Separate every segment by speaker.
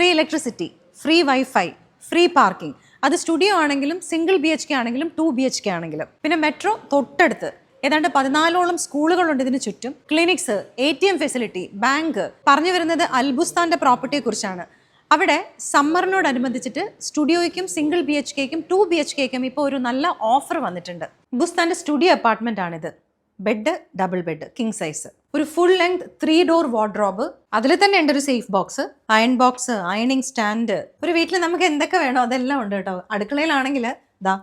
Speaker 1: Free electricity free wifi free parking അത് studio ആണെങ്കിലും single B H K ആണെങ്കിലും two B H K ആണെങ്കിലും. പിന്നെ മെട്രോ തൊട്ടടുത്ത്. ഏതാണ്ട് പതിനാലോളം സ്കൂളുകളുണ്ട് ഇതിന് ചുറ്റും. Clinics A T M facility bank പറഞ്ഞു വരുന്നത് അൽബുസ്ഥാന്റെ പ്രോപ്പർട്ടിയെ കുറിച്ചാണ് അവിടെ സമ്മറിനോടനുബന്ധിച്ചിട്ട് സ്റ്റുഡിയോയ്ക്കും സിംഗിൾ ബി എച്ച് കെക്കും ടു ബി എച്ച് കെക്കും ഇപ്പോൾ ഒരു നല്ല ഓഫർ വന്നിട്ടുണ്ട്. ബുസ്താന്റെ സ്റ്റുഡിയോ അപ്പാർട്ട്മെന്റ് ആണിത്. Bed double bed king size ഒരു full length three door wardrobe അതിൽ തന്നെ ഉണ്ട് ഒരു സേഫ് ബോക്സ് അയൺ ബോക്സ് അയണിങ് സ്റ്റാൻഡ് ഒരു വീട്ടിൽ നമുക്ക് എന്തൊക്കെ വേണോ അതെല്ലാം ഉണ്ട് കേട്ടോ. അടുക്കളയിലാണെങ്കിൽ ദാ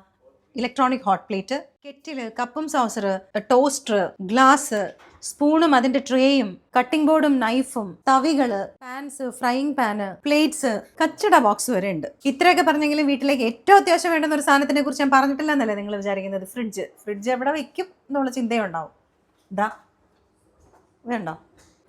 Speaker 1: ഇലക്ട്രോണിക് ഹോട്ട് പ്ലേറ്റ് കെറ്റിൽ കപ്പും സോസർ ടോസ്റ്റർ ഗ്ലാസ് സ്പൂണും അതിന്റെ ട്രേയും കട്ടിംഗ് ബോർഡും നൈഫും തവികൾ പാൻസ് ഫ്രൈയിങ് പാന് പ്ലേറ്റ്സ് കച്ചട ബോക്സ് വരെ ഉണ്ട്. ഇത്രയൊക്കെ പറഞ്ഞെങ്കിലും വീട്ടിലേക്ക് ഏറ്റവും അത്യാവശ്യം വേണ്ടുന്ന ഒരു സാധനത്തിനെ കുറിച്ച് ഞാൻ പറഞ്ഞിട്ടില്ല എന്നല്ലേ നിങ്ങൾ വിചാരിക്കുന്നത്? ഫ്രിഡ്ജ് ഫ്രിഡ്ജ് എവിടെ വെക്കും എന്നുള്ള ചിന്തയുണ്ടാവും ഇതാ വേണ്ടോ?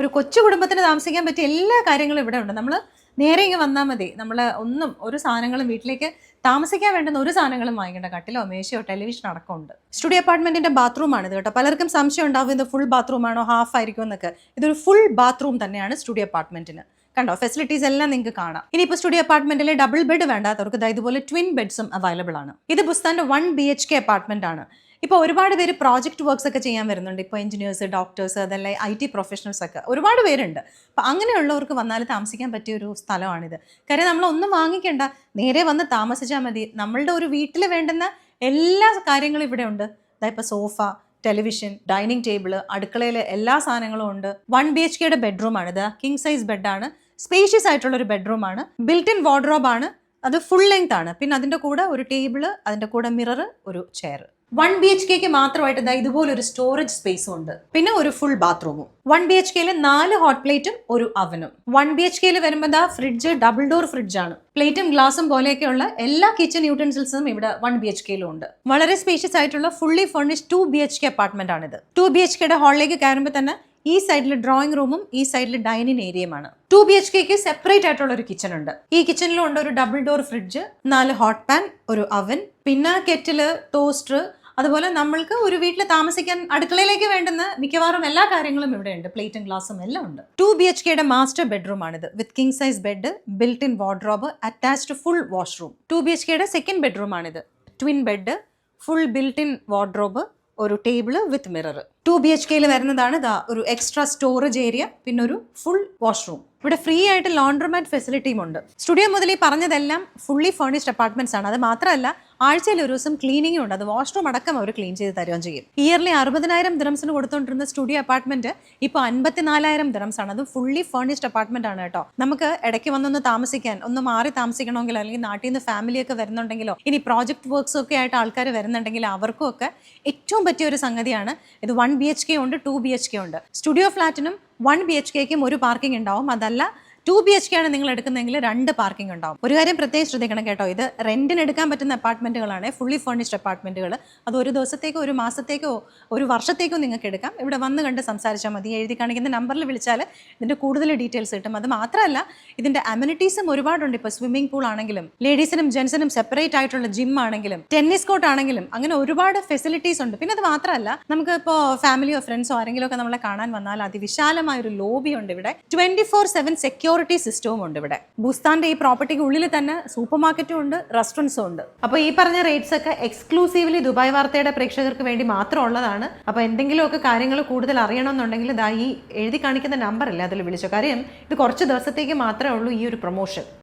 Speaker 1: ഒരു കൊച്ചു കുടുംബത്തിന് താമസിക്കാൻ പറ്റിയ എല്ലാ കാര്യങ്ങളും ഇവിടെ ഉണ്ട്. നമ്മൾ നേരെ ഇങ്ങ് വന്നാൽ മതി. നമ്മൾ ഒന്നും ഒരു സാധനങ്ങളും വീട്ടിലേക്ക് താമസിക്കാൻ വേണ്ടുന്ന ഒരു സാധനങ്ങളും വാങ്ങിക്കേണ്ട. കട്ടിലോ മേശയോ ടെലിവിഷൻ അടക്കമുണ്ട്. സ്റ്റുഡിയോ അപ്പാർട്ട്മെന്റിന്റെ ബാത്റൂമാണ് ഇത് കേട്ടോ. പലർക്കും സംശയം ഉണ്ടാവും ഇത് ഫുൾ ബാത്റൂം ആണോ ഹാഫ് ആയിരിക്കും എന്നൊക്കെ. ഇതൊരു ഫുൾ ബാത്റൂം തന്നെയാണ് സ്റ്റുഡിയോ അപ്പാർട്ട്മെന്റിന് കണ്ടോ? ഫെസിലിറ്റീസ് എല്ലാം നിങ്ങൾക്ക് കാണാം. ഇനിയിപ്പോൾ സ്റ്റുഡിയോ അപ്പാർട്ട്മെന്റിലെ ഡബിൾ ബെഡ് വേണ്ടാത്തവർക്ക് ഇതുപോലെ ട്വിൻ ബെഡ്സും അവൈലബിൾ ആണ്. ഇത് ബുസ്താന്റെ one B H K apartment ആണ്. ഇപ്പോൾ ഒരുപാട് പേര് പ്രോജക്റ്റ് വർക്ക്സ് ഒക്കെ ചെയ്യാൻ വരുന്നുണ്ട്. ഇപ്പോൾ എഞ്ചിനീയേഴ്സ് ഡോക്ടേഴ്സ് അതല്ല ഐ ടി പ്രൊഫഷണൽസ് ഒക്കെ. ഒരുപാട് പേരുണ്ട്. അപ്പോൾ അങ്ങനെയുള്ളവർക്ക് വന്നാൽ താമസിക്കാൻ പറ്റിയ ഒരു സ്ഥലമാണിത്. കാര്യം നമ്മൾ ഒന്നും വാങ്ങിക്കേണ്ട. നേരെ വന്ന് താമസിച്ചാൽ മതി. നമ്മളുടെ ഒരു വീട്ടിൽ വേണ്ടുന്ന എല്ലാ കാര്യങ്ങളും ഇവിടെ ഉണ്ട്. അതായത് ഇപ്പോൾ സോഫ ടെലിവിഷൻ ഡൈനിങ് ടേബിൾ അടുക്കളയിലെ എല്ലാ സാധനങ്ങളും ഉണ്ട്. വൺ ബി എച്ച് കെയുടെ ബെഡ്റൂമാണ് ഇത് കിങ് സൈസ് ബെഡാണ് സ്പേഷ്യസ് ആയിട്ടുള്ള ഒരു ബെഡ്റൂമാണ് ബിൽറ്റ് ഇൻ വാർഡ്രോബ് ആണ്. അത് ഫുൾ ലെങ്ത് ആണ്. പിന്നെ അതിന്റെ കൂടെ ഒരു ടേബിൾ അതിന്റെ കൂടെ മിറർ ഒരു ചെയർ വൺ ബി എച്ച് കെക്ക് മാത്രമായിട്ട് ഇതാ ഇതുപോലെ ഒരു സ്റ്റോറേജ് സ്പേസും ഉണ്ട്. പിന്നെ ഒരു ഫുൾ ബാത്റൂമും വൺ ബി എച്ച് കെയിൽ നാല് ഹോട്ട് പ്ലേറ്റും ഒരു അവനും വൺ ബി എച്ച് കെയിൽ വരുമ്പോൾ ദാ ഫ്രിഡ്ജ് ഡബിൾ ഡോർ ഫ്രിഡ്ജ് ആണ്. പ്ലേറ്റും ഗ്ലാസും പോലെയൊക്കെയുള്ള എല്ലാ കിച്ചൺ യൂട്ടൻസിൽസും ഇവിടെ വൺ ബി എച്ച് കെയിലും ഉണ്ട്. വളരെ സ്പേഷ്യസ് ആയിട്ടുള്ള fully furnish two B H K apartment ആണിത്. ടു ബി എച്ച് കെയുടെ ഹാളിലേക്ക് കയറുമ്പോൾ തന്നെ ഈ സൈഡിൽ ഡ്രോയിങ് റൂമും ഈ സൈഡിൽ ഡൈനിങ് ഏരിയയുമാണ് ടു ബി എച്ച് കെക്ക് സെപ്പറേറ്റ് ആയിട്ടുള്ള ഒരു കിച്ചൺ ഉണ്ട്. ഈ കിച്ചണിലും ഉണ്ട് ഒരു ഡബിൾ ഡോർ ഫ്രിഡ്ജ് നാല് ഹോട്ട് പാൻ ഒരു അവൻ പിന്നെ കെറ്റിൽ ടോസ്റ്റർ അതുപോലെ നമ്മൾക്ക് ഒരു വീട്ടിൽ താമസിക്കാൻ അടുക്കളയിലേക്ക് വേണ്ടുന്ന മിക്കവാറും എല്ലാ കാര്യങ്ങളും ഇവിടെ ഉണ്ട് പ്ലേറ്റും ഗ്ലാസും എല്ലാം ഉണ്ട്. ടു ബി എച്ച് കെയുടെ മാസ്റ്റർ ബെഡ്റൂം ആണിത്. With king size bed built in wardrobe attached full washroom two B H കെയുടെ സെക്കൻഡ് ബെഡ്റൂം ആണിത്. Twin bed full built in wardrobe ഒരു table with mirror two B H കെയിൽ വരുന്നതാണ് ദാ ഒരു extra storage area പിന്നെ ഒരു ഫുൾ വാഷ്റൂം ഇവിടെ ഫ്രീ ആയിട്ട് ലോണ്ടർമാറ്റ് ഫെസിലിറ്റിയും ഉണ്ട്. സ്റ്റുഡിയോ മുതൽ ഈ പറഞ്ഞതെല്ലാം ഫുള്ളി ഫേണിഷ്ഡ് അപ്പാർട്ട്മെന്റ്സ് ആണ്. അത് മാത്രമല്ല ആഴ്ചയിൽ ഒരു ദിവസം ക്ലീനിങ്ങും ഉണ്ട്. അത് വാഷ്റൂം അടക്കം അവർ ക്ലീൻ ചെയ്ത് തരുകയും ചെയ്യും. ഇയർലി അറുപതിനായിരം ദിറംസിന് കൊടുത്തുകൊണ്ടിരുന്ന സ്റ്റുഡിയോ അപ്പാർട്ട്മെന്റ് ഇപ്പോൾ അൻപത്തിനാലായിരം ദിറംസ് ആണ്. അത് ഫുള്ളി ഫേർണിഷ്ഡ് അപ്പാർട്ട്മെന്റ് ആണ് കേട്ടോ. നമുക്ക് ഇടയ്ക്ക് വന്നൊന്ന് താമസിക്കാൻ ഒന്ന് മാറി താമസിക്കണമെങ്കിൽ അല്ലെങ്കിൽ നാട്ടിൽ നിന്ന് ഫാമിലി ഒക്കെ വരുന്നുണ്ടെങ്കിലോ ഇനി പ്രോജക്ട് വർക്ക്സ് ഒക്കെ ആയിട്ട് ആൾക്കാർ വരുന്നുണ്ടെങ്കിൽ അവർക്കും ഒക്കെ ഏറ്റവും പറ്റിയ ഒരു സംഗതിയാണ് ഇത് വൺ ബി എച്ച് കെ ഉണ്ട് ടു ബി എച്ച് കെ ഉണ്ട്. സ്റ്റുഡിയോ ഫ്ലാറ്റിനും വൺ ബി എച്ച് കെക്കും ഒരു പാർക്കിംഗ് ഉണ്ടാവും. അതല്ല ടു ബി എച്ച് കെ ആണ് നിങ്ങൾ എടുക്കുന്നതെങ്കിൽ രണ്ട് പാർക്കിംഗ് ഉണ്ടാവും. ഒരു കാര്യം പ്രത്യേകം ശ്രദ്ധിക്കണം കേട്ടോ. ഇത് റെന്റിന് എടുക്കാൻ പറ്റുന്ന അപ്പാർട്ട്മെന്റുകളാണ് ഫുള്ളി ഫർണിഷ്ഡ് അപ്പാർട്ട്മെന്റുകൾ അത് ഒരു ദിവസത്തേക്കോ ഒരു മാസത്തേക്കോ ഒരു വർഷത്തേക്കോ നിങ്ങൾക്ക് എടുക്കാം. ഇവിടെ വന്ന് കണ്ട് സംസാരിച്ചാൽ മതി. എഴുതി കാണിക്കുന്ന നമ്പറിൽ വിളിച്ചാൽ ഇതിന്റെ കൂടുതൽ ഡീറ്റെയിൽസ് കിട്ടും. അത് മാത്രമല്ല ഇതിന്റെ അമ്യൂണിറ്റീസും ഒരുപാടുണ്ട്. ഇപ്പോൾ സ്വിമ്മിംഗ് പൂൾ ആണെങ്കിലും ലേഡീസിനും ജെൻസിനും സെപ്പറേറ്റ് ആയിട്ടുള്ള ജിം ആണെങ്കിലും ടെന്നീസ് കോർട്ട് ആണെങ്കിലും അങ്ങനെ ഒരുപാട് ഫെസിലിറ്റീസ് ഉണ്ട്. പിന്നെ അത് മാത്രമല്ല നമുക്ക് ഇപ്പോൾ ഫാമിലിയോ ഫ്രണ്ട്സോ ആരെങ്കിലും ഒക്കെ നമ്മളെ കാണാൻ വന്നാൽ അതിവിശാലമായ ഒരു ലോബി ഉണ്ട് ഇവിടെ. ട്വന്റി ഫോർ സെവൻ സെക്യൂരിറ്റി സിസ്റ്റവും ഉണ്ട് ഇവിടെ. ബുസ്താന്റെ ഈ പ്രോപ്പർട്ടിക്ക് ഉള്ളിൽ തന്നെ സൂപ്പർ മാർക്കറ്റും ഉണ്ട് റെസ്റ്റോറൻസും ഉണ്ട്. അപ്പോൾ ഈ പറഞ്ഞ റേറ്റ്സ് ഒക്കെ എക്സ്ക്ലൂസീവ്ലി ദുബായ് വാർത്തയുടെ പ്രേക്ഷകർക്ക് വേണ്ടി മാത്രം ഉള്ളതാണ്. അപ്പോൾ എന്തെങ്കിലുമൊക്കെ കാര്യങ്ങൾ കൂടുതൽ അറിയണമെന്നുണ്ടെങ്കിൽ ദാ ഈ എഴുതി കാണിക്കുന്ന നമ്പർ അല്ലേ അതിൽ വിളിച്ചോ. കാര്യം ഇത് കുറച്ച് ദിവസത്തേക്ക് മാത്രമേ ഉള്ളൂ ഈ ഒരു പ്രൊമോഷൻ